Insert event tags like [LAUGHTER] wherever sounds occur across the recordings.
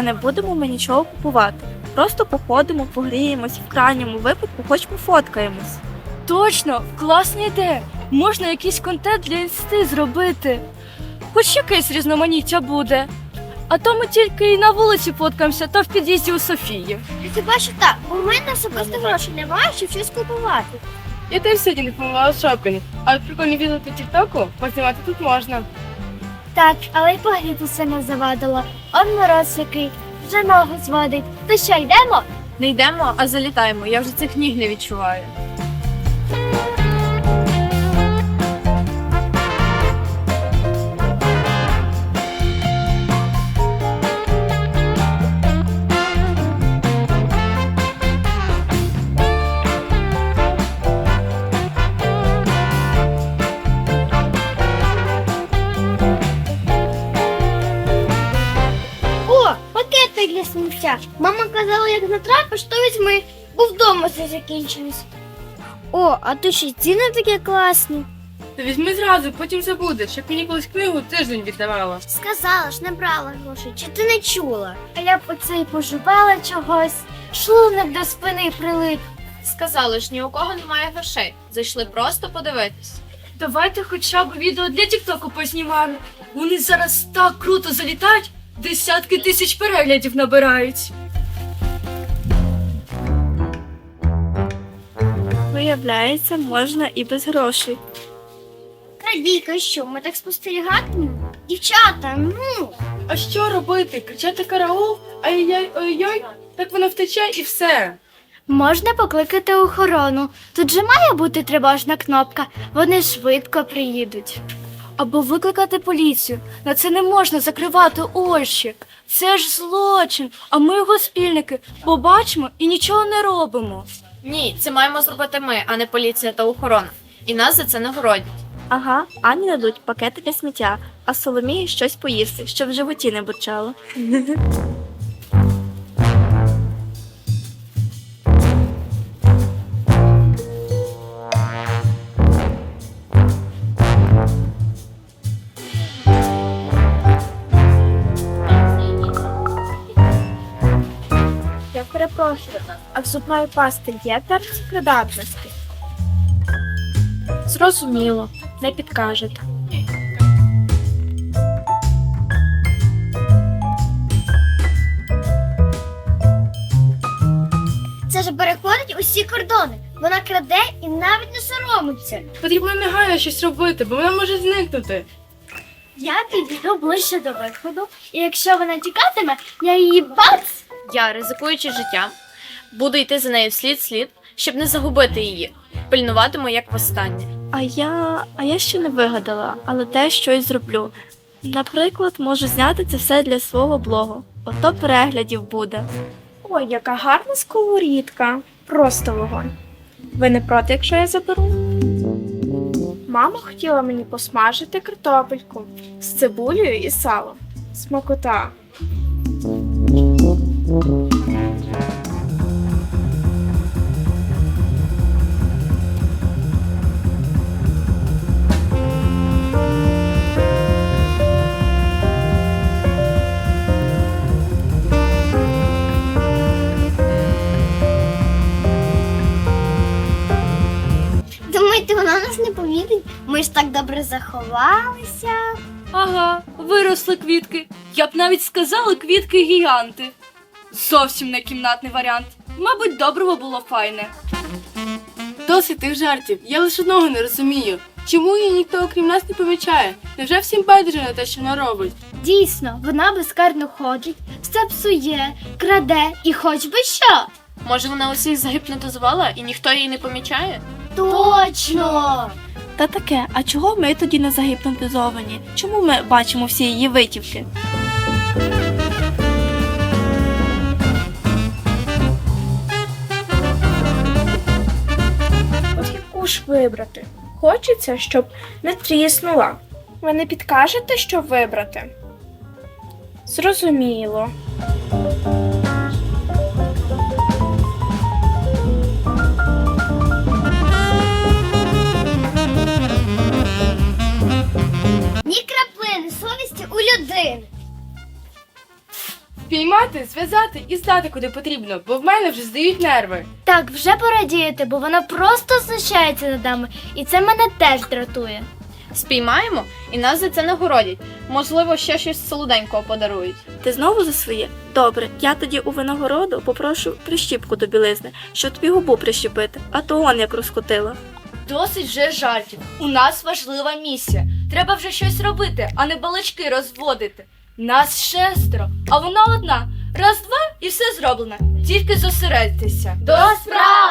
Та не будемо ми нічого купувати. Просто походимо, погріємось, в крайньому випадку хоч пофоткаємось. Точно, класна ідея. Можна якийсь контент для інсти зробити. Хоч якесь різноманіття буде. А то ми тільки і на вулиці фоткаємося та в під'їзді у Софії. Хіба що так, бо в мене особисто грошей немає, щоб щось купувати. Я теж сьогодні не планувала шопінг, а от прикольні відео до тіктоку познімати тут можна. Так, але й погрітися не завадило. Он мороз який, вже ногу зводить. То що, йдемо? Не йдемо, а залітаємо. Я вже цих ніг не відчуваю. Для. Мама казала, як натрапиш, то візьми, бо вдома все закінчилось. О, а то ще й ціни такі класні. Та візьми зразу, потім забудеш, як мені колись книгу тиждень віддавала. Сказала ж, не брала грошей, чи ти не чула? А я б оце й пожувала чогось, шлунок до спини прилип. Сказали ж, ні у кого немає грошей. Зайшли просто подивитись. Давайте хоча б відео для Тіктоку познімаємо. Вони зараз так круто залітають, десятки тисяч переглядів набирають. Виявляється, можна і без грошей. Крадійка, що, ми так спостерігатимемо? Дівчата, ну. А що робити? Кричати караул? Ай-яй, ой-ой, так воно втече і все. Можна покликати охорону. Тут же має бути тривожна кнопка. Вони швидко приїдуть. Або викликати поліцію. На це не можна закривати очі. Це ж злочин, а ми його спільники побачимо і нічого не робимо. Ні, це маємо зробити ми, а не поліція та охорона. І нас за це нагородять. Ага, Ані дадуть пакети для сміття, а Соломії щось поїсти, щоб в животі не бурчало. [LAUGHS] а в зубної пасти є термін придатності? Зрозуміло, не підкажете. Це ж переходить усі кордони. Вона краде і навіть не соромиться. Потрібно негайно щось робити, бо вона може зникнути. Я підійду ближче до виходу, і якщо вона тікатиме, я її бац! Я, ризикуючи життям, буду йти за нею слід слід, щоб не загубити її. Пильнуватиму як востаннє. А я. А я ще не вигадала, але теж щось зроблю. Наприклад, можу зняти це все для свого блогу. Ото переглядів буде. Ой, яка гарна сковорідка. Просто вогонь. Ви не проти, якщо я заберу? Мама хотіла мені посмажити картопельку з цибулею і салом. Смакота. Вона нас не помітить? Ми ж так добре заховалися. Ага, виросли квітки. Я б навіть сказала квітки гіганти. Зовсім не кімнатний варіант. Мабуть, доброго було файне. Досить тих жартів. Я лише одного не розумію. Чому її ніхто окрім нас не помічає? Невже всім байдуже на те, що вона робить? Дійсно, вона безкарно ходить, все псує, краде і хоч би що. Може, вона усіх загіпнотизувала і ніхто її не помічає? Точно! Та таке, а чого ми тоді не загіпнотизовані? Чому ми бачимо всі її витівки? От яку ж вибрати? Хочеться, щоб не тріснула. Ви не підкажете, що вибрати? Зрозуміло. Спіймати, зв'язати і здати куди потрібно, бо в мене вже здають нерви. Так, вже пора діяти, бо вона просто знущається над нами, і це мене теж дратує. Спіймаємо і нас за це нагородять. Можливо, ще щось солоденького подарують. Ти знову за своє? Добре, я тоді у винагороду попрошу прищіпку до білизни, щоб тобі губу прищепити, а то он як розкотила. Досить вже жартів. У нас важлива місія. Треба вже щось робити, а не балачки розводити. Нас шестеро, а вона одна. Раз, два і все зроблено. Тільки зосередьтеся. До справи!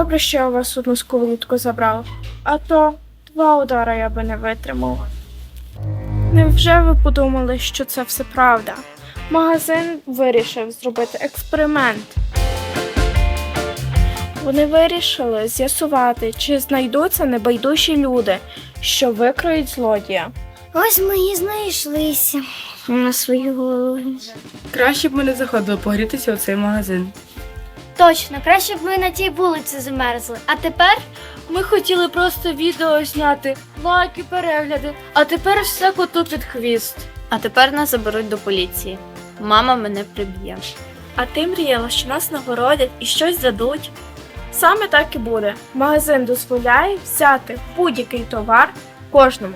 Добре, що я у вас одну сковорідку забрав, а то два удара я би не витримала. Невже ви подумали, що це все правда? Магазин вирішив зробити експеримент. Вони вирішили з'ясувати, чи знайдуться небайдужі люди, що викриють злодія. Ось ми і знайшлися на свої голови. Краще б ми не заходили погрітися у цей магазин. Точно, краще б ми на тій вулиці замерзли. А тепер Ми хотіли просто відео зняти, лайки, перегляди, а тепер все коту під хвіст. А тепер нас заберуть до поліції. Мама мене приб'є. А ти мріяла, що нас нагородять і щось дадуть. Саме так і буде. Магазин дозволяє взяти будь-який товар кожному.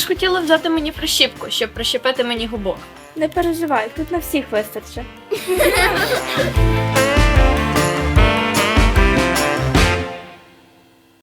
Ж хотіла взяти мені прищіпку, щоб прищепити мені губок. Не переживай, тут на всіх вистачить. [LAUGHS]